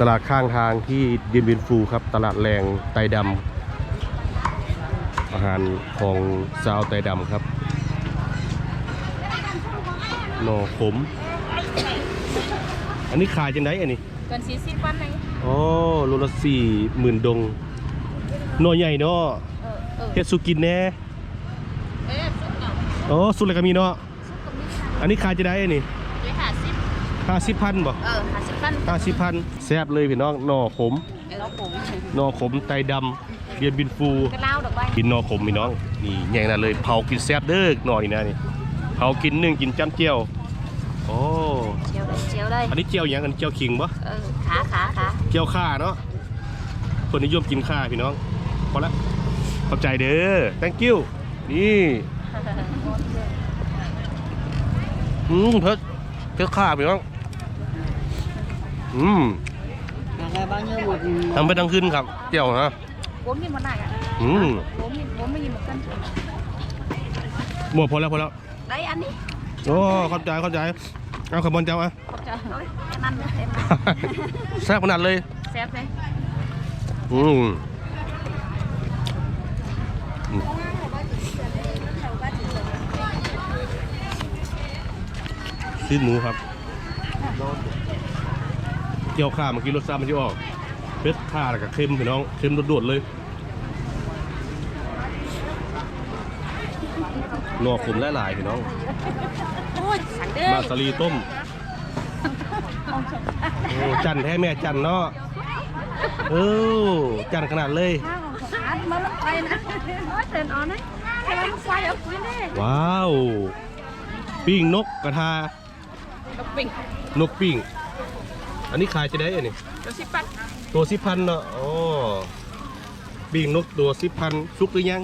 ตลาดข้างทางที่เดียนบินฟูครับ ตลาดแรงไตดำอาหารของซาวไตดำครับหน่อขม อันนี้ขายจังไดอันนี้เกินสี่สิบวันไหนอ๋อโลละสี่หมื่นดงหน่อใหญ่เนาะเออเออเฮ็ดสุกินแน่เอ๊ะซุปเนาะอ๋อสุดเลยก็มีเนาะซุปก็มีอันนี้ขายจังไดอันนี้ด้วยห้าสิบ ห้าสิบพันบ่เออห้าสิบวันห้าสิบพันแซ่บเลยพี่น้องหน่อขมแล้วผมหน่อขมไตดำเบียนบินฟูก็เล่าดอกใบกินหน่อขมพี่น้องนี่แย่งนั่นเลยเผากินแซ่บเด้อหน่อนี่นะนี่เผากินนึ่งกินจ้ำเจียวโอ้เจียวเลยเจียวเลยอันนี้เจียวหยังอันเจียวขิงบ่เออขาขาขาเจียวข่าเนาะคนนิยมกินข่าพี่น้องพอละขอบใจเด้อ thank you นี่อืมเพิ่มเพิ่มข่าพี่น้อง อืม Ngày bao nhiêu một ทำไปทั้งคืนครับเจียวนะผมมีมันได้อะอืมผมมีผมไม่ยินเหมือนกันหมดพอแล้วพอแล้วได้อันนี้โอ้เข้าใจเข้าใจเอาขบวนเจ้าอะขอบใจเอ้ยนั่นเต็มแซ่บขนาดเลยแซ่บเลยอืมอืมซีนหมูครับ เจียวข่าเมื่อกี้รสชาติมันจะออกเผ็ดข่าแล้วก็เค็มพี่น้องเค็มโดดๆเลยหนอกขมหลายๆพี่น้องโอ้ยสั่งเด้อมาสลีต้มโอ้จันแท้แม่จันเนาะเออจันขนาดเลยอันมันไปนะโอ้ยเตือนอ่อนนะแค่มันไฟเอาคุยได้ว้าว ปิ้งนกกระทาดอกปิ่งนกปิ้ง อันนี้ขายจะได้อันนี้ตัวสิบปันตัวสิบพันเนาะอ๋อปิ้งนกตัวสิบพันสุกหรือยัง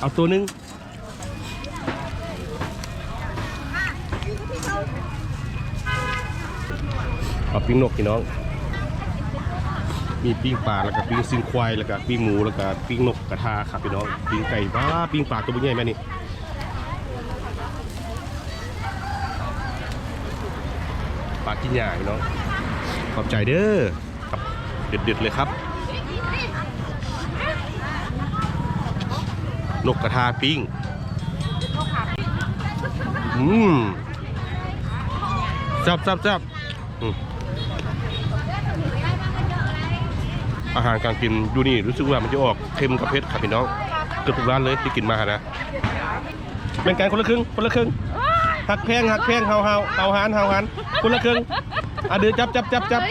เอาตัวหนึงเอาปิ้งนกพี่น้อง มีปิ้งปลาแล้วก็ปิ้งซิงควายแล้วก็ปิ้งหมูแล้วก็ปิ้งนกกระทาครับพี่น้องปิ้งไก่บ้าปิ้งปลาตัวใหญ่แม่นี่ปลากินหญ้าพี่น้อง ขอบใจเด้อับเด็ดๆเลยครับ นกกระทาปิ้ง อืมจับจับจับอืมอาหารการกินดูนี่รู้สึกว่ามันจะออกเค็มกับเผ็ดครับพี่น้องเกือบทุกร้านเลยที่กินมานะเป็นการคนละครึ่งคนละครึ่งหักแพงหักแพงเฮาเฮาเฮาหานเฮาหานคนละครึ่ง อะเดือจับจับจับจับ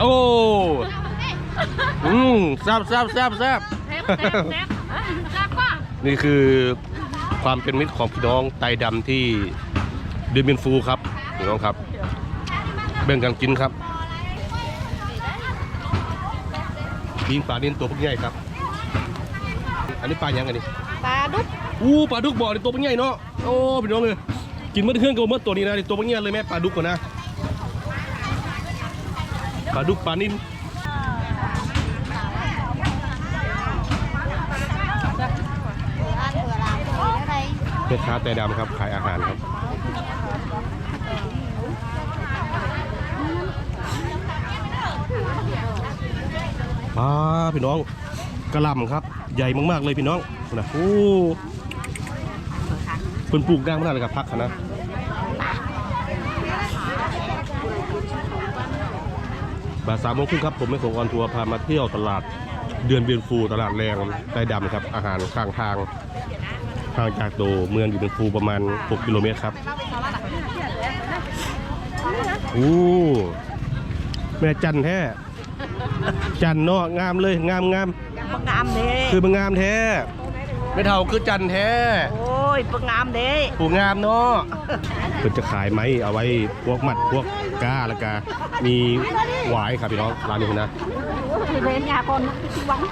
โอ้อืมแซ่บแซ่บแซ่บแซ่บนี่คือความเป็นมิตรของพี่น้องไตดำที่ดนเบนฟูครับพี่น้องครับแบ่งกันกินครับปิ้งปลานินตัวพวกใหญ่ครับ อันนี้ปลายังไงนี่ปลาดุกอู้ปลาดุกบ่อนี่ตัวพวกใหญ่เนาะโอ้พี่น้องเลยกินเมื่อเครื่องกับเมื่อตัวนี้นะนี่ตัวพวกใหญ่เลยแม่ปลาดุกก่อนนะ ปลาดุกปลานินแม่ค้าไตดำครับ ขายอาหารครับป้าพี่น้องกระลำครับ ใหญ่มากๆเลยพี่น้องนะโอ้เพิ่นปลูกได้มากเลยกับพักนะ บ่ายสามโมงครึ่งครับผมไม่ของออนทัวร์พามาเที่ยวตลาดเดือนเบียนฟูตลาดแรงไต้ดำครับ อาหารข้างทางห่างจากโตวเมืองอยู่เป็นฟูประมาณ 6 กิโลเมตรครับโอ้แม่จันแท้ จันเนาะงามเลยงามงาม Bưng ngam đi คือมันงามแท้ไม่เท่าคือจันแท้ Ôi bưng ngam đi ผู้งามเนาะ เพิ่นจะขายไหมเอาไว้พวกหมัดพวกก้าแล้วก็มีหวายครับพี่น้องร้านนี้นะ thì về nhà con cái bóng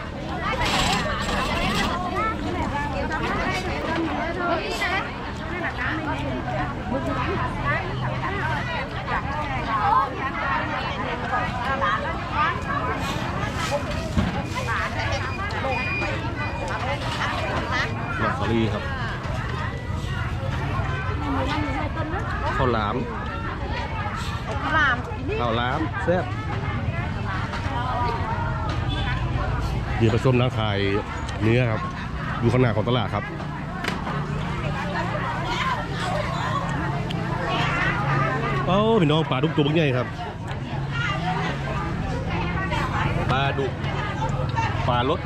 มักสลีครับ ข้าวหลามข้าวหลามข้าแซ่บมีปรมน้ำไข่เนื้อครับ อยู่ข้างหน้าของตลาดครับเอ้าพี่น้องปลาดุกตัวบักใหญ่ครับปลาดุกปลาลด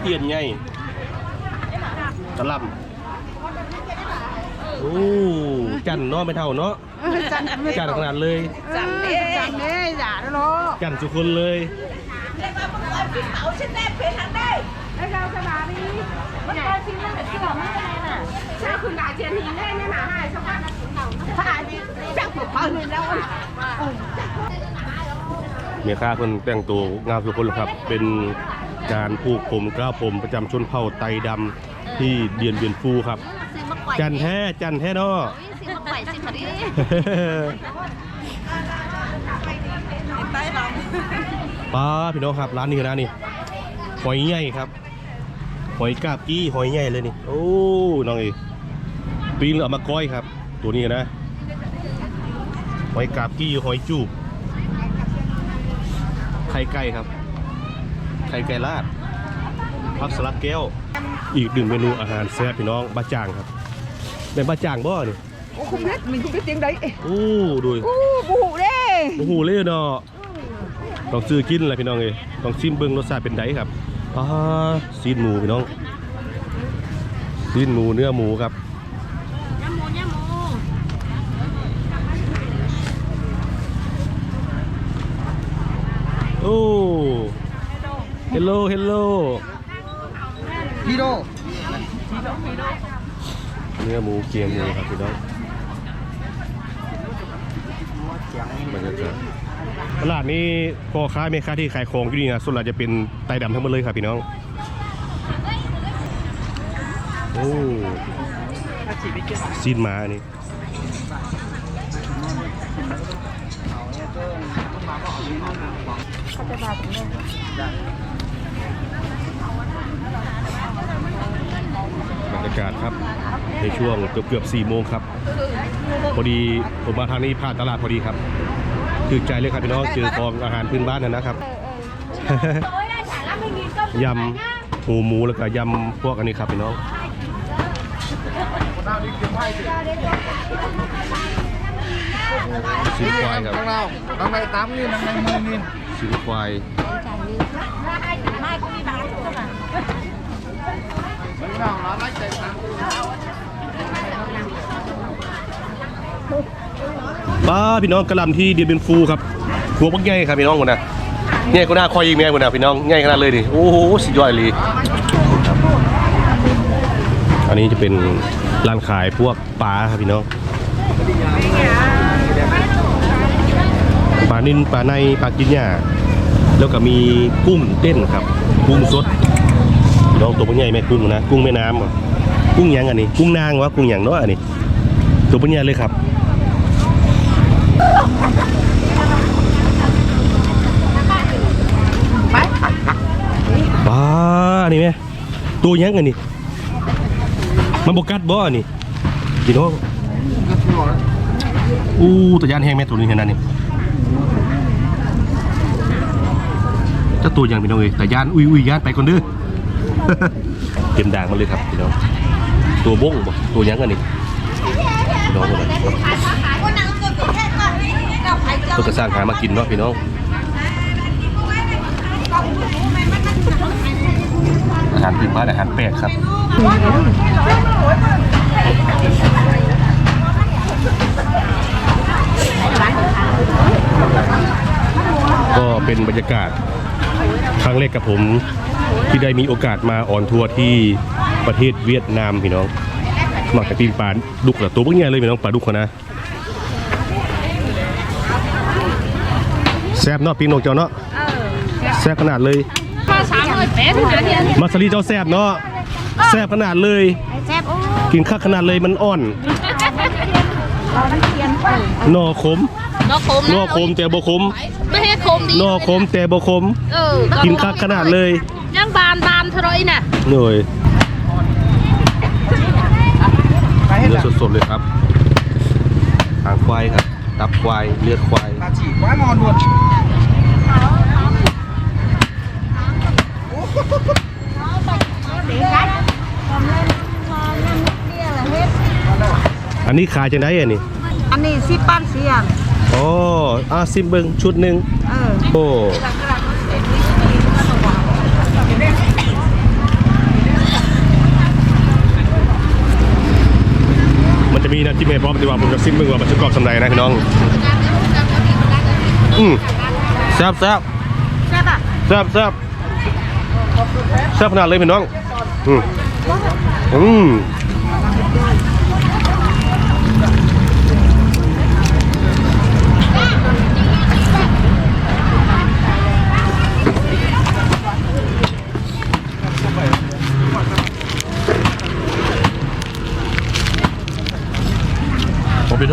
เตียนใหญ่ตะล่ำ โอ้จันเนาะไม่เท่าเนาะจันจันขนาดเลยจันเด้จันเด้อย่าแล้วเนาะจันสุคนเลยไอ้เราสบายดีมันก็ชิ้นนั้นแต่ที่บอกมันอะไรน่ะใช่คุณด่าเจียนหินได้ไม่หนาให้ชาวบ้านนักถึงเราถ้าดีจังผมเปิดแล้วเมียค้าคนแต่งตัวงามสุคนเลยครับ เป็นการผูกผมกล้าวผมประจำชนเผ่าไตดำที่เดียนเบียนฟูครับซื้อมาปล่อย จันแท้จันแท้เนาะซื้อมาปล่อยสิคดีไปเราป้าพี่น้องครับร้านนี้นะนี่หอยใหญ่ครับ หอยกาบกี้หอยใหญ่เลยนี่ โอ้น้องเอกปีนเอามาก้อยครับ ตัวนี้นะ หอยกาบกี้หอยจูบไข่ไก่ครับ ไข่ไก่ลาดผักสลัดแก้ว อีกหนึ่งเมนูอาหารแซ่บพี่น้องบะจ่างครับ เป็นบะจ่างบ่นี่โอ้คุณเม็ด mình không biết tiếng đấy โอ้ดู ô bù hụ đê โอ้โหเลยเนาะต้องซื้อกินแหละพี่น้องเอ้ยต้องชิมเบิ่งรสชาติเป็นไดครับอ่าซีนหมูพี่น้องซีนหมูเนื้อหมูครับย่ามูย่ามูโอ้เฮลโลเฮลโล đi đô เนื้อหมูเกียงหมูครับพี่น้องบรรยากาศตลาดนี้พ่อค้าแม่ค้าที่ขายของอยู่นี่นะส่วนใหญ่จะเป็นไตดำทั้งหมดเลยครับพี่น้องโอ้ซีนมาอันนี้บรรยากาศครับ ในช่วงเกือบเกือบสี่โมงครับ พอดีผมมาทางนี้ผ่านตลาดพอดีครับถือใจเลยครับพี่น้องเจอของอาหารพื้นบ้านนะนะครับยำหูหมูแล้วก็ยำพวกอันนี้ครับพี่น้องชิ้นควายครับ đằng nào đằng này tám nghìn đằng này mười nghìn ชิ้นควายไม่เขามีบางทุกคนอ่ ป้าพี่น้องกระลำที่เดียเป็นฟูครับหัวบักใหญ่ครับพี่น้องคนน่ะใหญ่ก็น่าคอยอีกแม่คนน่ะพี่น้องใหญ่ขนาดเลยดิโอ้โหสุดยอดเลยอันนี้จะเป็นร้านขายพวกปลาครับพี่น้องปลานิ่นปลาในปลากินหญ้าแล้วก็มีกุ้งเต้นครับ กุ้งสดพี่น้องตัวบักใหญ่แม่กุ้งนะกุ้งแม่น้ำกุ้งหยังอันนี้ กุ้งนางวะกุ้งหยังเนาะอันนี้ตัวบักใหญ่เลยครับ บ้านี่แม่ตัวยังกันนี่มันบกัดบ่อนี่พี่น้องอู้แตะยานแห้งแม่ตัวนี้เห็นนั่นนี่ถ้าตัวยังพี่น้องเอ้ยแต่ยานอุ้ยอุ้ยยานไปคนเด้อเต็มด่างมาเลยครับพี่น้องตัวบ้งบ่ตัวยังกันนี่พี่น้องคนนั้น ตัวกระสร้างหามากินเนาะพี่น้องอาหารพื้นบ้านอาหารแปลกครับก็เป็นบรรยากาศครั้งแรกกับผมที่ได้มีโอกาสมาออนทัวร์ที่ประเทศเวียดนามพี่น้องมากับปีนปลาดุกหรอตัวพวกนี้เลยพี่น้องปลาดุกเขานะ แซ่บเนาะปีนกเจ้าเนาะแซ่บขนาดเลยมาสามเลยเป็ดหาเดียวมาสลีเจ้าแซบเนาะแซบขนาดเลยแซ่บโอ้กินข้าวขนาดเลยมันอ่อนนอขมนอคมนอขมแต่บ่ขมไม่ให้คมดีนอขมแต่บ่ขมเออกินข้าวขนาดเลยยังบานบานเท่าไรน่ะหน่อยเนื้อสดๆเลยครับหางควายครับ ตับควาย เลือดควาย bà chỉ quá ngon luôn อันนี้ขายจังได้อะนี่ อันนี้สิบปันเสียงโอ้อาซิมเบิงชุดหนึ่งโอ้ มีน้ำจิ้มให้พร้อมแต่ว่าผมจะซิมเบิงว่ามันจะกรอบสำไรนะพี่น้อง อืมแซ่บแซ่บใช่ป่ะแซ่บแซ่บแซ่บขนาดเลยพี่น้อง อืมอืม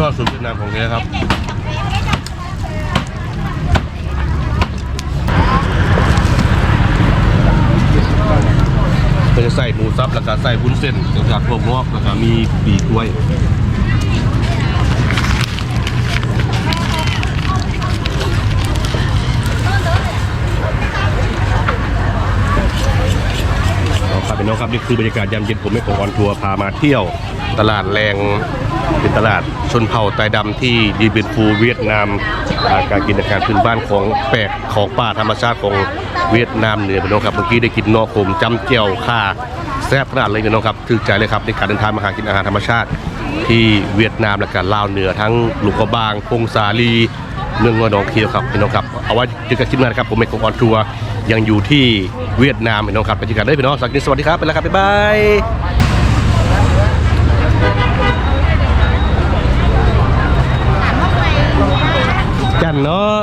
ผมเป็นทอดสูตรเวียดนามของแกครับก็จะใส่หมูสับแล้วก็ใส่วุ้นเส้นจากพวกงอกแล้วก็มีปีกล้วยเอาครับพี่น้องครับนี่คือบรรยากาศยามเย็นผมไม่ของออนทัวร์พามาเที่ยว ตลาดแรงเป็นตลาดชนเผ่าไตดำที่ดีเบนฟูเวียดนามาการกินอาหารพื้นบ้านของแปลกของป่าธรรมชาติของเวียดนามเหนือพี่น้องครับเมื่อกี้ได้กินนอกขมจำเจียวข่าแซ่บขนาดเลยพี่น้องครับถือใจเลยครับในการเดินทางมาหากินอาหารธรรมชาติ ที่เวียดนามและก็ลาวเหนือทั้งหลุกกระบางพงสาลีเมืองงอหนองเคียวครับพี่น้องครับเอาไว้เจอกันคลิปหน้านะครับผมเอกของออนทัวร์ยังอยู่ที่เวียดนามพี่น้องครับไปเจอกันได้พี่น้องสักนิดสวัสดีครับไปแล้วครับบ๊ายบายจัน เนาะ